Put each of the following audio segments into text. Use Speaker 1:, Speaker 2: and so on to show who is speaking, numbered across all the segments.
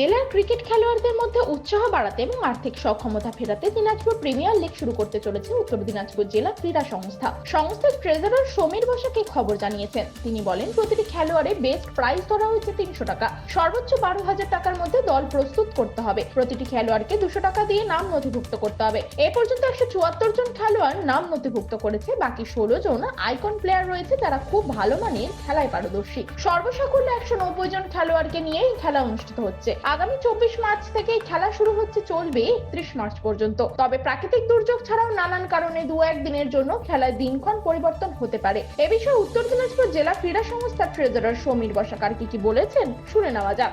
Speaker 1: জেলার ক্রিকেট খেলোয়াড়দের মধ্যে উৎসাহ বাড়াতে এবং আর্থিক সক্ষমতা ফেরাতে দিনাজপুর প্রিমিয়ার লিগ শুরু করতে চলেছে উত্তর দিনাজপুর জেলা ক্রীড়া সংস্থা। সংস্থার ট্রেজারার সমীর বসাকে খবর জানিয়েছেন। তিনি বলেন, প্রতিটি খেলোয়াড়ে বেস্ট প্রাইজ ধরা হয়েছে তিনশো টাকা। সর্বোচ্চ বারো হাজার টাকার মধ্যে দল প্রস্তুত করতে হবে। প্রতিটি খেলোয়াড়কে দুশো টাকা দিয়ে নাম নথিভুক্ত করতে হবে। এ পর্যন্ত একশো চুয়াত্তর জন খেলোয়াড় নাম নথিভুক্ত করেছে। বাকি ষোলো জন আইকন প্লেয়ার রয়েছে। যারা খুব ভালো মানের খেলায় পারদর্শী। সর্বসাকুল্যে একশো নব্বই জন খেলোয়াড়কে নিয়ে এই খেলা অনুষ্ঠিত হচ্ছে। আগামী চব্বিশ মার্চ থেকে খেলা শুরু হচ্ছে চলবে একত্রিশ মার্চ পর্যন্ত। তবে প্রাকৃতিক দুর্যোগ ছাড়াও নানান কারণে দু এক দিনের জন্য খেলার দিনক্ষণ পরিবর্তন হতে পারে। এ বিষয়ে উত্তর দিনাজপুর জেলা ক্রীড়া সংস্থার ট্রেজারার সমীর বসাকার কি কি বলেছেন শুনে নেওয়া যাক।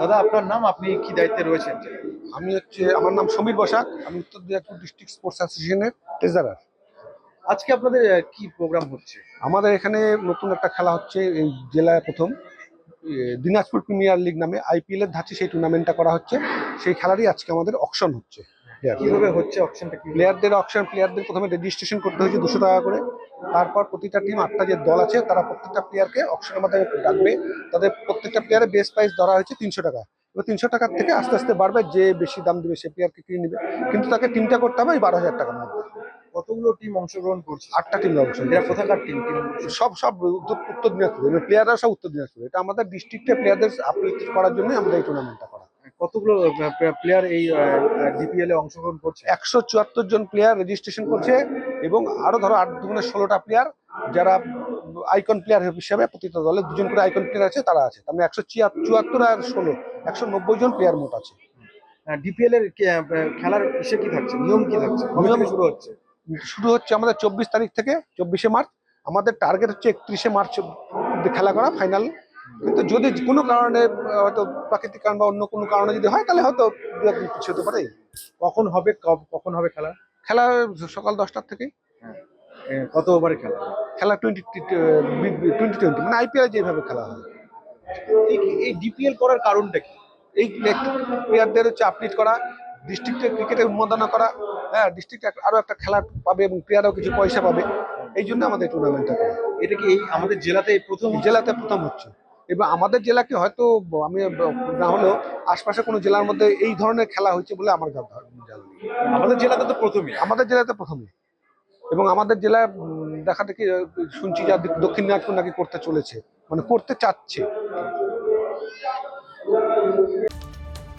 Speaker 2: দাদা আপনার নাম? আপনি কি দায়িত্বে রয়েছেন?
Speaker 3: আমি হচ্ছে আমার নাম সমীর বসাক। আমি উত্তর দিনাজপুর ডিস্ট্রিক্ট স্পোর্টস অ্যাসোসিয়েশনের ট্রেজারার।
Speaker 2: আজকে আপনাদের কি প্রোগ্রাম হচ্ছে?
Speaker 3: আমাদের এখানে নতুন একটা খেলা হচ্ছে এই জেলায় প্রথম। দিনাজপুর প্রিমিয়ার লিগ নামে আইপিএল এর ধাঁচে সেই টুর্নামেন্টটা করা হচ্ছে। সেই খেলারই আজকে আমাদের অকশন হচ্ছে।
Speaker 2: কীভাবে হচ্ছে অপশনটা কি
Speaker 3: প্লেয়ারদের অকশন প্লেয়ারদের প্রথমে রেজিস্ট্রেশন করতে হয়েছে দুশো টাকা করে। তারপর প্রতিটা টিম আটটা যে দল আছে তারা প্রত্যেকটা প্লেয়ারকে অকশনের মাধ্যমে ডাকবে। তাদের প্রত্যেকটা প্লেয়ারের বেস্ট প্রাইস ধরা হয়েছে তিনশো টাকা। এবার তিনশো টাকার থেকে আস্তে আস্তে বাড়বে। যে বেশি দাম দেবে সে প্লেয়ারকে কিনে নেবে। কিন্তু তাকে টিমটা করতে হবে ওই বারো হাজার টাকার মধ্যে।
Speaker 2: কতগুলো টিম অংশগ্রহণ করছে?
Speaker 3: আটটা টিম অবশ্যই
Speaker 2: এরা কোথাকার টিম টিম
Speaker 3: সব সব উত্তর দিনাজপুর। প্লেয়াররা সব উত্তর দিনাজপুর। এটা আমাদের ডিস্ট্রিক্টে প্লেয়ারদের আপলিট করার জন্য আমরা এই টুর্নামেন্টটা করা।
Speaker 2: কতগুলো প্লেয়ার এই ডিপিএল এ অংশগ্রহণ করছে?
Speaker 3: একশো চুয়াত্তর জন প্লেয়ার রেজিস্ট্রেশন করছে এবং আরও ধরো আট দুগুণে ষোলোটা প্লেয়ার যারা আইকন প্লেয়ার হিসাবে প্রতিটা দলে দুজন করে আইকন প্লেয়ার আছে তারা আছে। তার মানে একশো চুয়াত্তর আর ষোলো একশো নব্বই জন প্লেয়ার মোট আছে।
Speaker 2: ডিপিএল এর খেলার ইসে কি থাকছে? নিয়ম কি থাকছে?
Speaker 3: নিয়ম-
Speaker 2: শুরু হচ্ছে?
Speaker 3: শুরু হচ্ছে আমাদের চব্বিশ তারিখ থেকে চব্বিশে মার্চ। আমাদের টার্গেট হচ্ছে একত্রিশে মার্চ খেলা করা ফাইনাল কিন্তু যদি কোনো কারণে হয়তো প্রাকৃতিক কারণ বা অন্য কোনো কারণে যদি হয় তাহলে হয়তো দু একদিন পিছিয়ে হতে পারে।
Speaker 2: কখন হবে কখন হবে খেলা?
Speaker 3: খেলা সকাল দশটার থেকে
Speaker 2: কত ওভারে খেলা?
Speaker 3: খেলা টোয়েন্টি টোয়েন্টি টোয়েন্টি মানে আইপিএল যেভাবে খেলা হয়।
Speaker 2: এই এই ডিপিএল করার কারণটা কি?
Speaker 3: এই প্লেয়ারদের হচ্ছে আপডেট করা ডিস্ট্রিক্টের ক্রিকেটের উন্মাদনা করা হ্যাঁ ডিস্ট্রিক্ট আরও একটা খেলা পাবে এবং প্লেয়ারও কিছু পয়সা পাবে। এই জন্য আমাদের টুর্নামেন্টটা করা।
Speaker 2: এটা কি এই আমাদের জেলাতে এই প্রথম
Speaker 3: জেলাতে প্রথম হচ্ছে। এবং আমাদের জেলাকে হয়তো আমি না হলেও আশপাশে কোনো জেলার মধ্যে এই ধরনের খেলা হয়েছে বলে আমার
Speaker 2: আমাদের জেলাতে তো প্রথমই।
Speaker 3: আমাদের জেলাতে প্রথমে এবং আমাদের জেলায় দেখা দেখি শুনছি যা দক্ষিণ দিনাজপুর নাকি করতে চলেছে। মানে করতে চাচ্ছে।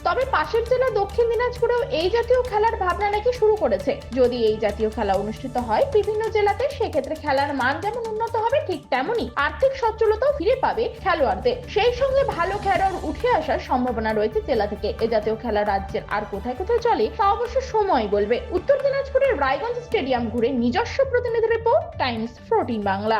Speaker 1: তবে পাশের জেলা দক্ষিণ দিনাজপুরেও এই জাতীয় খেলার ভাবনা নাকি শুরু করেছে। যদি এই জাতীয় খেলা অনুষ্ঠিত হয় বিভিন্ন জেলাতে, সেক্ষেত্রে খেলার মান যেমন উন্নত হবে, ঠিক তেমনই আর্থিক সচ্ছলতাও ফিরে পাবে খেলোয়াড়দের। সেই সঙ্গে ভালো খেলোয়াড় উঠে আসার সম্ভাবনা রয়েছে জেলা থেকে। এ জাতীয় খেলা রাজ্যের আর কোথায় কোথায় চলে, তা অবশ্য সময় বলবে। উত্তর দিনাজপুরের রায়গঞ্জ স্টেডিয়াম ঘুরে নিজস্ব প্রতিনিধি রিপোর্ট, টাইমস ফোরটিন বাংলা।